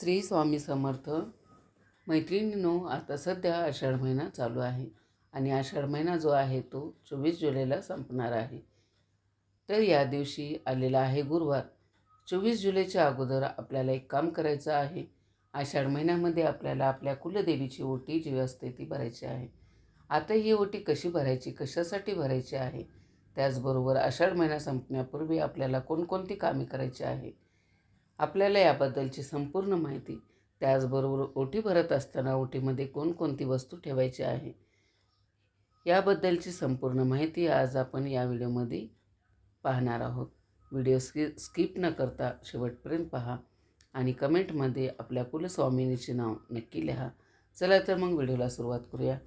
श्री स्वामी समर्थ. मैत्रिणींनो आता सध्या आषाढ महिना चालू आहे आणि आषाढ महिना जो आहे तो चोवीस जुलैला संपणार आहे. तर या दिवशी आलेला आहे गुरुवार. चोवीस जुलैच्या अगोदर आपल्याला एक काम करायचं आहे. आषाढ महिन्यामध्ये आपल्याला आपल्या कुलदेवीची ओटी जी असते ती भरायची आहे. आता ही ओटी कशी भरायची कशासाठी भरायची आहे? त्याचबरोबर आषाढ महिना संपण्यापूर्वी आपल्याला कोणकोणती कामे करायची आहे? आपल्याला याबद्दलची संपूर्ण माहिती त्याचबरोबर ओटी भरत असताना ओटीमध्ये कोणकोणती वस्तू ठेवायची आहे याबद्दलची संपूर्ण माहिती आज आपण या व्हिडिओमध्ये पाहणार आहोत. व्हिडिओ स्कि स्किप न करता शेवटपर्यंत पहा आणि कमेंटमध्ये आपल्या कुलस्वामिनीचे नाव नक्की लिहा. चला तर मग व्हिडिओला सुरुवात करूया.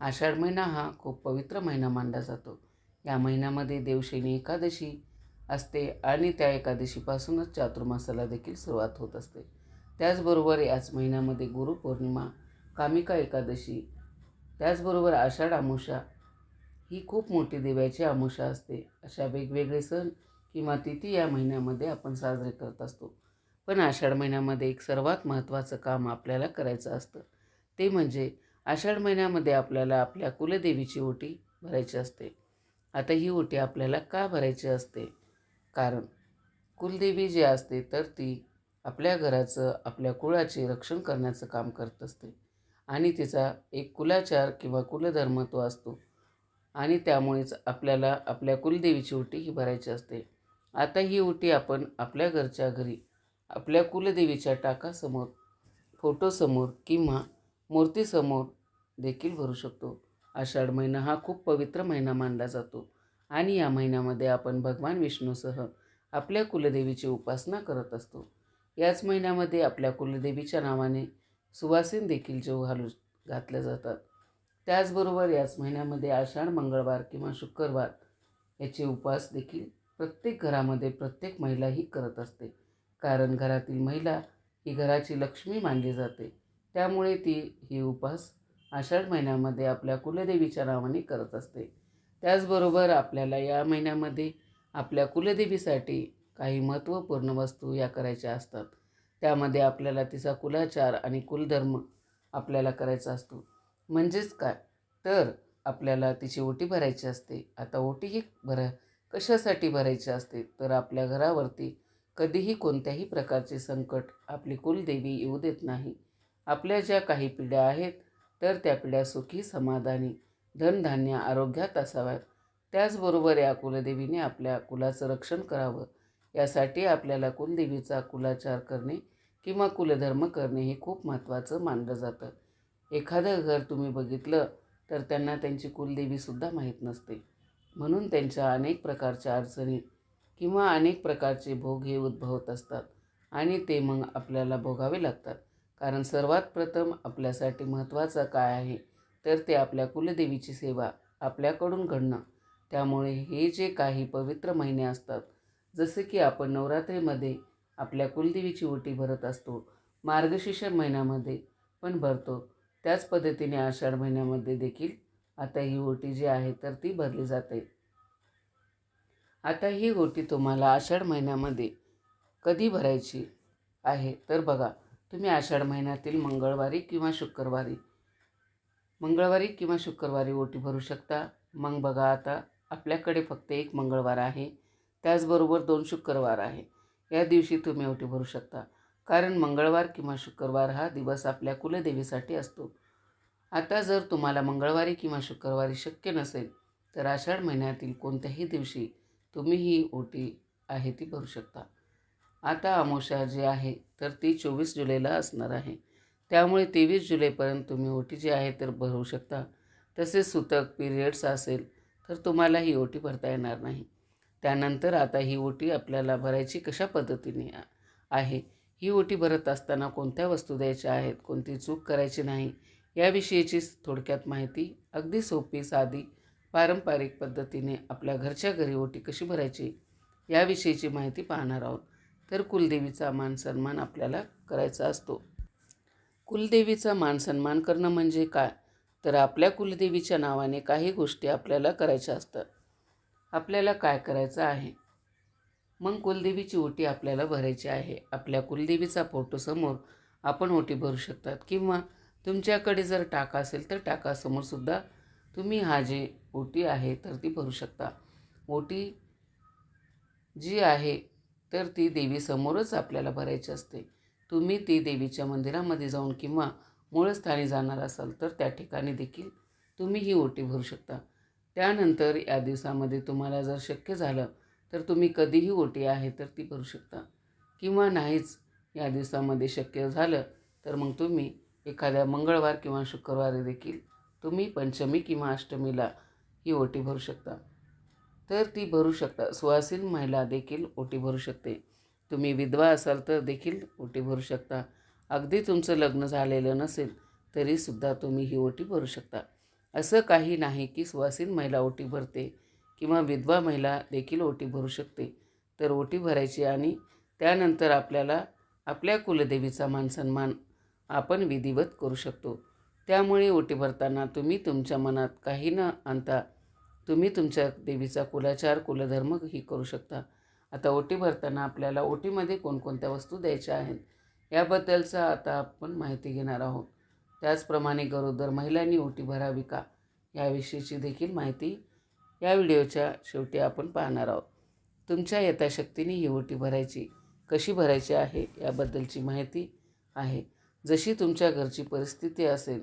आषाढ महिना हा खूप पवित्र महिना मानला जातो. या महिन्यामध्ये देवशैनी एकादशी असते आणि त्या एकादशीपासूनच चातुर्मासाला देखील सुरुवात होत असते. त्याचबरोबर याच महिन्यामध्ये गुरुपौर्णिमा कामिका एकादशी त्याचबरोबर आषाढ अमावस्या ही खूप मोठी देवाची अमावस्या असते. अशा वेगवेगळे सण किंवा तिथी या महिन्यामध्ये आपण साजरे करत असतो. पण आषाढ महिन्यामध्ये एक सर्वात महत्त्वाचं काम आपल्याला करायचं असतं. ते म्हणजे आषाढ महिन्यामध्ये आपल्याला आपल्या कुलदेवीची ओटी भरायची असते. आता ही ओटी आपल्याला का भरायची असते? कारण कुलदेवी जी असते तर ती आपल्या घराचं आपल्या कुळाचे रक्षण करण्याचं काम करत असते. आणि तिचा एक कुलाचार किंवा कुलधर्म तो असतो. आणि त्यामुळेच आपल्याला आपल्या कुलदेवीची ओटी ही भरायची असते. आता ही ओटी आपण आपल्या घरच्या घरी आपल्या कुलदेवीच्या टाकासमोर फोटोसमोर किंवा मूर्तीसमोर देखील भरू शकतो. आषाढ महिना हा खूप पवित्र महिना मानला जातो. आणि या महिन्यामध्ये आपण भगवान विष्णूसह आपल्या कुलदेवीची उपासना करत असतो. याच महिन्यामध्ये आपल्या कुलदेवीच्या नावाने सुवासीन देखील जेव घालू घातल्या जातात. त्याचबरोबर याच महिन्यामध्ये आषाढ मंगळवार किंवा शुक्रवार याचे उपास देखील प्रत्येक घरामध्ये प्रत्येक महिला ही करत असते. कारण घरातील महिला ही घराची लक्ष्मी मानली जाते. त्यामुळे ती ही उपास आषाढ महिन्यामध्ये आपल्या कुलदेवीच्या नावाने करत असते. त्याचबरोबर आपल्याला या महिन्यामध्ये आपल्या कुलदेवीसाठी काही महत्त्वपूर्ण वस्तू या करायच्या असतात. त्यामध्ये आपल्याला तिचा कुलाचार आणि कुलधर्म आपल्याला करायचा असतो. म्हणजेच काय? तर आपल्याला तिची ओटी भरायची असते. आता ओटी ही भरा कशासाठी भरायची असते? तर आपल्या घरावरती कधीही कोणत्याही प्रकारचे संकट आपली कुलदेवी येऊ देत नाही. आपल्या ज्या काही पिढ्या आहेत तर त्या पिढ्या सुखी समाधानी धनधान्य आरोग्यात असाव्यात त्याचबरोबर या कुलदेवीने आपल्या कुलाचं रक्षण करावं. यासाठी आपल्याला कुलदेवीचा कुलाचार करणे किंवा कुलधर्म करणे हे खूप महत्त्वाचं मानलं जातं. एखादं घर तुम्ही बघितलं तर त्यांना त्यांची कुलदेवीसुद्धा माहीत नसते. म्हणून त्यांच्या अनेक प्रकारच्या अडचणी किंवा अनेक प्रकारचे भोग हे उद्भवत असतात आणि ते मग आपल्याला भोगावे लागतात. कारण सर्वात प्रथम आपल्यासाठी महत्त्वाचं काय आहे? तर ते आपल्या कुलदेवीची सेवा आपल्याकडून घडणं. त्यामुळे हे जे काही पवित्र महिने असतात जसे की आपण नवरात्रीमध्ये आपल्या कुलदेवीची ओटी भरत असतो मार्गशीर्ष महिन्यामध्ये पण भरतो. त्याच पद्धतीने आषाढ महिन्यामध्ये देखील आता ही ओटी जी आहे तर ती भरली जाते. आता ही ओटी तुम्हाला आषाढ महिन्यामध्ये कधी भरायची आहे तर बघा. तुम्ही आषाढ महिन्यातील मंगळवारी किंवा शुक्रवारी मंगळवारी किंवा शुक्रवारी ओटी भरू शकता. मग बघा आता आपल्याकडे फक्त एक मंगळवार आहे. त्याचबरोबर दोन शुक्रवार आहे. या दिवशी तुम्ही ओटी भरू शकता. कारण मंगळवार किंवा शुक्रवार हा दिवस आपल्या कुलदेवीसाठी असतो. आता जर तुम्हाला मंगळवारी किंवा शुक्रवारी शक्य नसेल तर आषाढ महिन्यातील कोणत्याही दिवशी तुम्ही ही ओटी आहे ती भरू शकता. आता अमावस्या जी आहे तर ती चोवीस जुलैला असणार आहे. त्यामुळे तेवीस जुलैपर्यंत तुम्ही ओटी जी आहे तर भरू शकता. तसेच सुतक पिरियड्स असेल तर तुम्हाला ही ओटी भरता येणार नाही. त्यानंतर आता ही ओटी आपल्याला भरायची कशा पद्धतीने आहे? ही ओटी भरत असताना कोणत्या वस्तू द्यायच्या आहेत? कोणती चूक करायची नाही? याविषयीची थोडक्यात माहिती अगदी सोपी साधी पारंपरिक पद्धतीने आपल्या घरच्या घरी ओटी कशी भरायची याविषयीची माहिती पाहणार आहोत. तर कुलदेवीचा मान सन्मान आपल्याला करायचा असतो. कुलदेवीचा मान सन्मान करणं म्हणजे काय? तर आपल्या कुलदेवीच्या नावाने काही गोष्टी आपल्याला करायच्या असतात. आपल्याला काय करायचं आहे? मग कुलदेवीची ओटी आपल्याला भरायची आहे. आपल्या कुलदेवीचा फोटो समोर आपण ओटी भरू शकतात. किंवा तुमच्याकडे जर टाका असेल तर टाकासमोरसुद्धा तुम्ही हा जे ओटी आहे तर ती भरू शकता. ओटी जी आहे तर ती देवीसमोरच आपल्याला भरायची असते. तुम्ही ती देवीच्या मंदिरामध्ये जाऊन किंवा मूळस्थानी जाणार असाल तर त्या ठिकाणी देखील तुम्ही ही ओटी भरू शकता. त्यानंतर या दिवसामध्ये तुम्हाला जर शक्य झालं तर तुम्ही कधीही ओटी आहे तर ती भरू शकता. किंवा नाहीच या दिवसामध्ये शक्य झालं तर मग तुम्ही एखाद्या मंगळवार किंवा शुक्रवारी देखील तुम्ही पंचमी किंवा अष्टमीला ही ओटी भरू शकता. तर ती भरू शकता. सुवासीन महिला देखील ओटी भरू शकते. तुम्ही विधवा असाल तर देखील ओटी भरू शकता. अगदी तुमचं लग्न झालेलं नसेल तरीसुद्धा तुम्ही ही ओटी भरू शकता. असं काही नाही की सुवासीन महिला ओटी भरते किंवा विधवा महिला देखील ओटी भरू शकते. तर ओटी भरायची आणि त्यानंतर आपल्याला आपल्या कुलदेवीचा मानसन्मान आपण विधिवत करू शकतो. त्यामुळे ओटी भरताना तुम्ही तुमच्या मनात काही न आणता तुम्ही तुमच्या देवीचा कुलाचार कुलधर्म ही करू शकता. आता ओटी भरताना आपल्याला ओटीमध्ये कोणकोणत्या वस्तू द्यायच्या आहेत याबद्दलचा आता आपण माहिती घेणार आहोत. त्याचप्रमाणे गरोदर महिलांनी ओटी भरावी का याविषयीची देखील माहिती या व्हिडिओच्या शेवटी आपण पाहणार आहोत. तुमच्या यथाशक्तीने ही ओटी भरायची कशी भरायची आहे याबद्दलची माहिती आहे. जशी तुमच्या घरची परिस्थिती असेल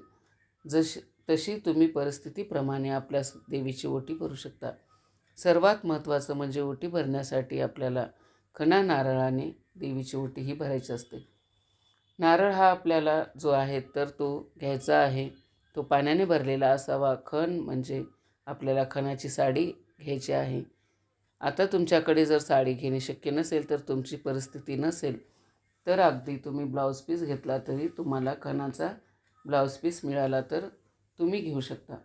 जशी तशी तुम्ही परिस्थितीप्रमाणे आपल्या देवीची ओटी भरू शकता. सर्वात महत्त्वाचं म्हणजे ओटी भरण्यासाठी आपल्याला खणा नारळाने देवीची ओटी ही भरायची असते. नारळ हा आपल्याला जो आहे तर तो घ्यायचा आहे. तो पाण्याने भरलेला असावा. खण म्हणजे आपल्याला खणाची साडी घ्यायची आहे. आता तुमच्याकडे जर साडी घेणे शक्य नसेल तर तुमची परिस्थिती नसेल तर अगदी तुम्ही ब्लाऊज पीस घेतला तरी तुम्हाला खणाचा ब्लाऊज पीस मिळाला तर तुम्ही घेऊ शकता.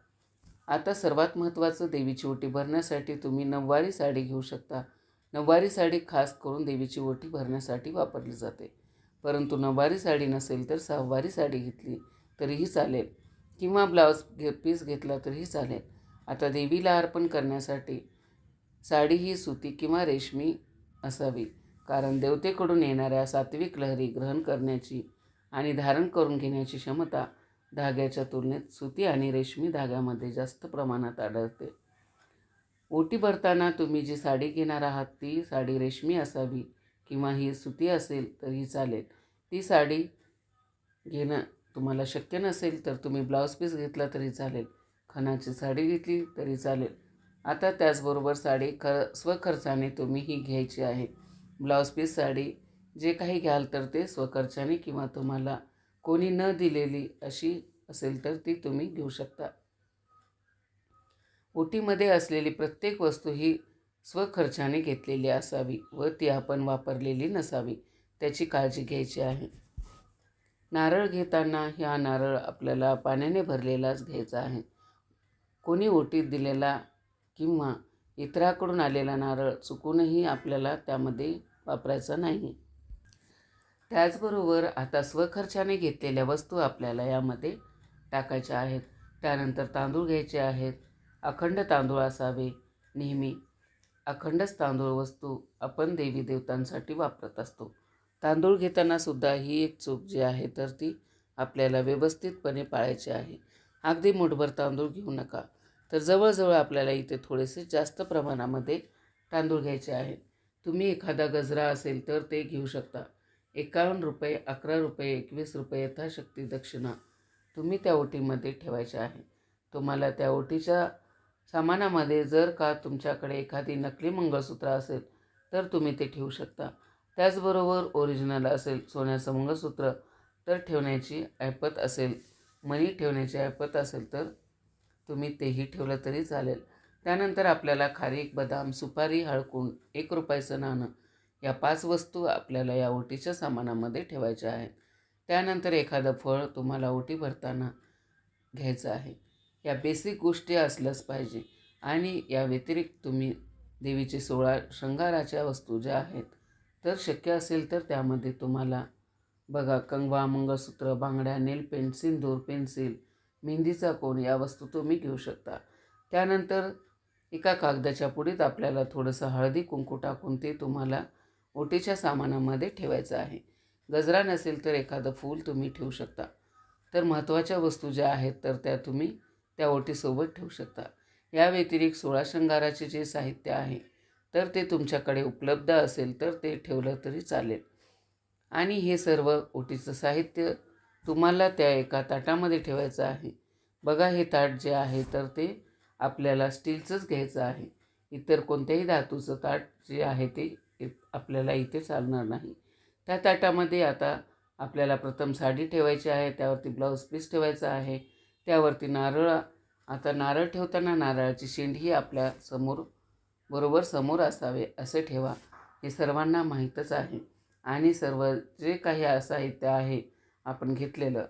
आता सर्वात महत्त्वाचं देवीची ओटी भरण्यासाठी तुम्ही नऊवारी साडी घेऊ शकता. नऊवारी साडी खास करून देवीची ओटी भरण्यासाठी वापरली जाते. परंतु नऊवारी साडी नसेल तर सहावारी साडी घेतली तरीही चालेल. किंवा ब्लाऊज घे पीस घेतला तरीही चालेल. आता देवीला अर्पण करण्यासाठी साडी ही सुती किंवा रेशमी असावी. कारण देवतेकडून येणाऱ्या सात्विक लहरी ग्रहण करण्याची आणि धारण करून घेण्याची क्षमता धाग्याच्या तुलनेत सुती आणि रेशमी धाग्यामध्ये जास्त प्रमाणात आढळते. ओटी भरताना तुम्ही जी साडी घेणार आहात ती साडी रेशमी असावी किंवा ही सुती असेल तरी चालेल. ती साडी घेणं तुम्हाला शक्य नसेल तर तुम्ही ब्लाऊज पीस घेतला तरी चालेल. खणाची साडी घेतली तरी चालेल. आता त्याचबरोबर साडी ख स्वखर्चाने तुम्ही ही घ्यायची आहे. ब्लाऊज पीस साडी जे काही घ्याल तर ते स्वखर्चाने किंवा तुम्हाला कोणी न दिलेली अशी असेल तर ती तुम्ही घेऊ शकता. ओटीमध्ये असलेली प्रत्येक वस्तू ही स्वखर्चाने घेतलेली असावी व ती आपण वापरलेली नसावी त्याची काळजी घ्यायची आहे. नारळ घेताना ह्या नारळ आपल्याला पाण्याने भरलेलाच घ्यायचा आहे. कोणी ओटीत दिलेला किंवा इतराकडून आलेला नारळ चुकूनही आपल्याला त्यामध्ये वापरायचा नाही. त्याचबरोबर आता स्वखर्चाने घेतलेल्या वस्तू आपल्याला यामध्ये टाकायच्या आहेत. त्यानंतर तांदूळ घ्यायचे आहेत. अखंड तांदूळ असावे. नेहमी अखंडच तांदूळ वस्तू आपण देवी देवतांसाठी वापरत असतो. तांदूळ घेताना सुद्धा ही एक चूक जी आहे तर ती आपल्याला व्यवस्थितपणे पाळायची आहे. अगदी मुठभर तांदूळ घेऊ नका. तर जवळजवळ आपल्याला इथे थोडेसे जास्त प्रमाणामध्ये तांदूळ घ्यायचे आहे तुम्ही एखादा गजरा असेल तर ते घेऊ शकता. एकावन्न रुपये अकरा रुपये एकवीस रुपये यथाशक्ती दक्षिणा तुम्ही त्या ओटीमध्ये ठेवायचे आहे. तुम्हाला त्या ओटीच्या सामानामध्ये जर का तुमच्याकडे एखादी नकली मंगळसूत्र असेल तर तुम्ही ते ठेवू शकता. त्याचबरोबर ओरिजिनल असेल सोन्याचं मंगळसूत्र तर ठेवण्याची ऐपत असेल मनी ठेवण्याची ऐपत असेल तर तुम्ही तेही ठेवलं तरी चालेल. त्यानंतर आपल्याला खारीक बदाम सुपारी हळकून एक रुपयाचं नाणं या पाच वस्तू आपल्याला या ओटीच्या सामानामध्ये ठेवायच्या आहेत. त्यानंतर एखादं फळ तुम्हाला ओटी भरताना घ्यायचं आहे. या बेसिक गोष्टी असल्याच पाहिजे. आणि या व्यतिरिक्त तुम्ही देवीचे सोळा शृंगाराच्या वस्तू ज्या आहेत तर शक्य असेल तर त्यामध्ये तुम्हाला बघा कंगवा मंगळसूत्र बांगड्या नेल पेंट सिंदूर पेन्सिल मेहंदीचा कोण या वस्तू तुम्ही घेऊ शकता. त्यानंतर एका कागदाच्या पुढीत आपल्याला थोडंसं हळदी कुंकू टाकून ते तुम्हाला ओटीच्या सामानामध्ये ठेवायचं आहे. गजरा नसेल तर एखादं फूल तुम्ही ठेवू शकता. तर महत्त्वाच्या वस्तू ज्या आहेत तर त्या तुम्ही त्या ओटीसोबत ठेवू शकता. या व्यतिरिक्त सोळा शृंगाराचे जे साहित्य आहे तर ते तुमच्याकडे उपलब्ध असेल तर ते ठेवलं तरी चालेल. आणि हे सर्व ओटीचं साहित्य तुम्हाला त्या एका ताटामध्ये ठेवायचं आहे. बघा हे ताट जे आहे तर ते आपल्याला स्टीलचंच घ्यायचं आहे. इतर कोणत्याही धातूचं ताट जे आहे ते आपल्याला इथे चालणार नाही. त्या ताटामध्ये आता आपल्याला प्रथम साडी ठेवायची आहे त्यावरती ब्लाऊज पीस ठेवायचा आहे त्यावरती नारळ आता नारळ ठेवताना नारळाची शेंड ही आपल्यासमोर बरोबर समोर असावे असे ठेवा. हे सर्वांना माहीतच आहे. आणि सर्व जे काही साहित्य आहे आपण घेतलेलं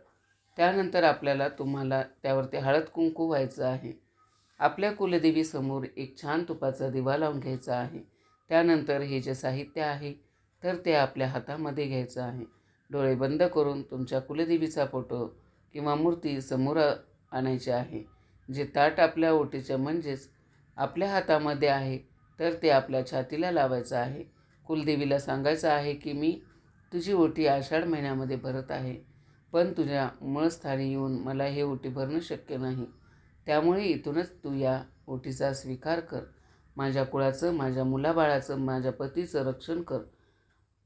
त्यानंतर आपल्याला तुम्हाला त्यावरती हळद कुंकू व्हायचं आहे. आपल्या कुलदेवीसमोर एक छान तुपाचा दिवा लावून घ्यायचा आहे. त्यानंतर हे जे साहित्य आहे तर ते आपल्या हातामध्ये घ्यायचं आहे. डोळे बंद करून तुमच्या कुलदेवीचा फोटो किंवा मूर्ती समोर आणायची आहे. जे ताट आपल्या ओटीच्या म्हणजेच आपल्या हातामध्ये आहे तर ते आपल्या छातीला लावायचं आहे. कुलदेवीला सांगायचं आहे की मी तुझी ओटी आषाढ महिन्यामध्ये भरत आहे पण तुझ्या मूळस्थानी येऊन मला हे ओटी भरणं शक्य नाही. त्यामुळे इथूनच तू या ओटीचा स्वीकार कर. माझ्या कुळाचं माझ्या मुलाबाळाचं माझ्या पतीचं रक्षण कर.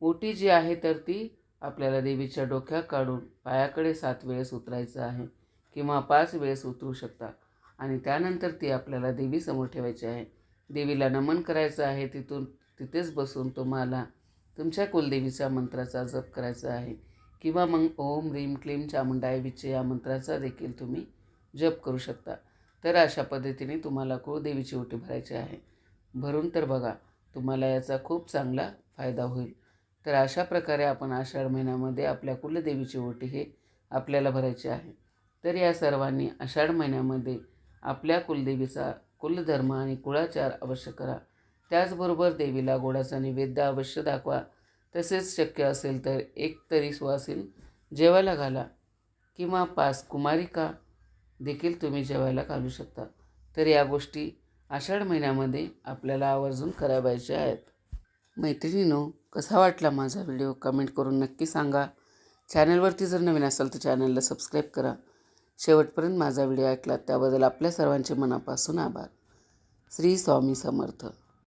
ओटी जी आहे तर ती आपल्याला देवीच्या डोक्या काढून पायाकडे सात वेळेस उतरायचं आहे किंवा पाच वेळेस उतरू शकता आणि त्यानंतर ती आपल्याला देवीसमोर ठेवायची आहे. देवीला नमन करायचं आहे तिथून तिथेच बसून तुम्हाला तुमच्या कुलदेवीच्या मंत्राचा जप करायचा आहे किंवा मग ओम रीम क्लीम चामुंडाय विचे या मंत्राचा देखील तुम्ही जप करू शकता. तर अशा पद्धतीने तुम्हाला कुळदेवीची ओटी भरायची आहे. भरून तर बघा तुम्हाला याचा खूप चांगला फायदा होईल. तर अशा प्रकारे आपण आषाढ महिन्यामध्ये आपल्या कुलदेवीची ओटी हे आपल्याला भरायची आहे. तर या सर्वांनी आषाढ महिन्यामध्ये आपल्या कुलदेवीचा कुलधर्म आणि कुळाचार अवश्य करा. त्याचबरोबर देवीला गोडाचा नैवेद्य अवश्य दाखवा. तसेच शक्य असेल तर एक तरी सुवासीन जेवायला घाला किंवा पाच कुमारिका देखील तुम्ही जेवायला घालू शकता. तर या गोष्टी आषाढ महिन्यामध्ये आपल्याला आवर्जून करावायच्या आहेत. मैत्रिणीनो कसा वाटला माझा व्हिडिओ? कमेंट करून नक्की सांगा. चॅनलवरती जर नवीन असाल तर चॅनलला सबस्क्राईब करा. शेवटपर्यंत माझा व्हिडिओ ऐकला त्याबद्दल आपल्या सर्वांचे मनापासून आभार. श्री स्वामी समर्थ.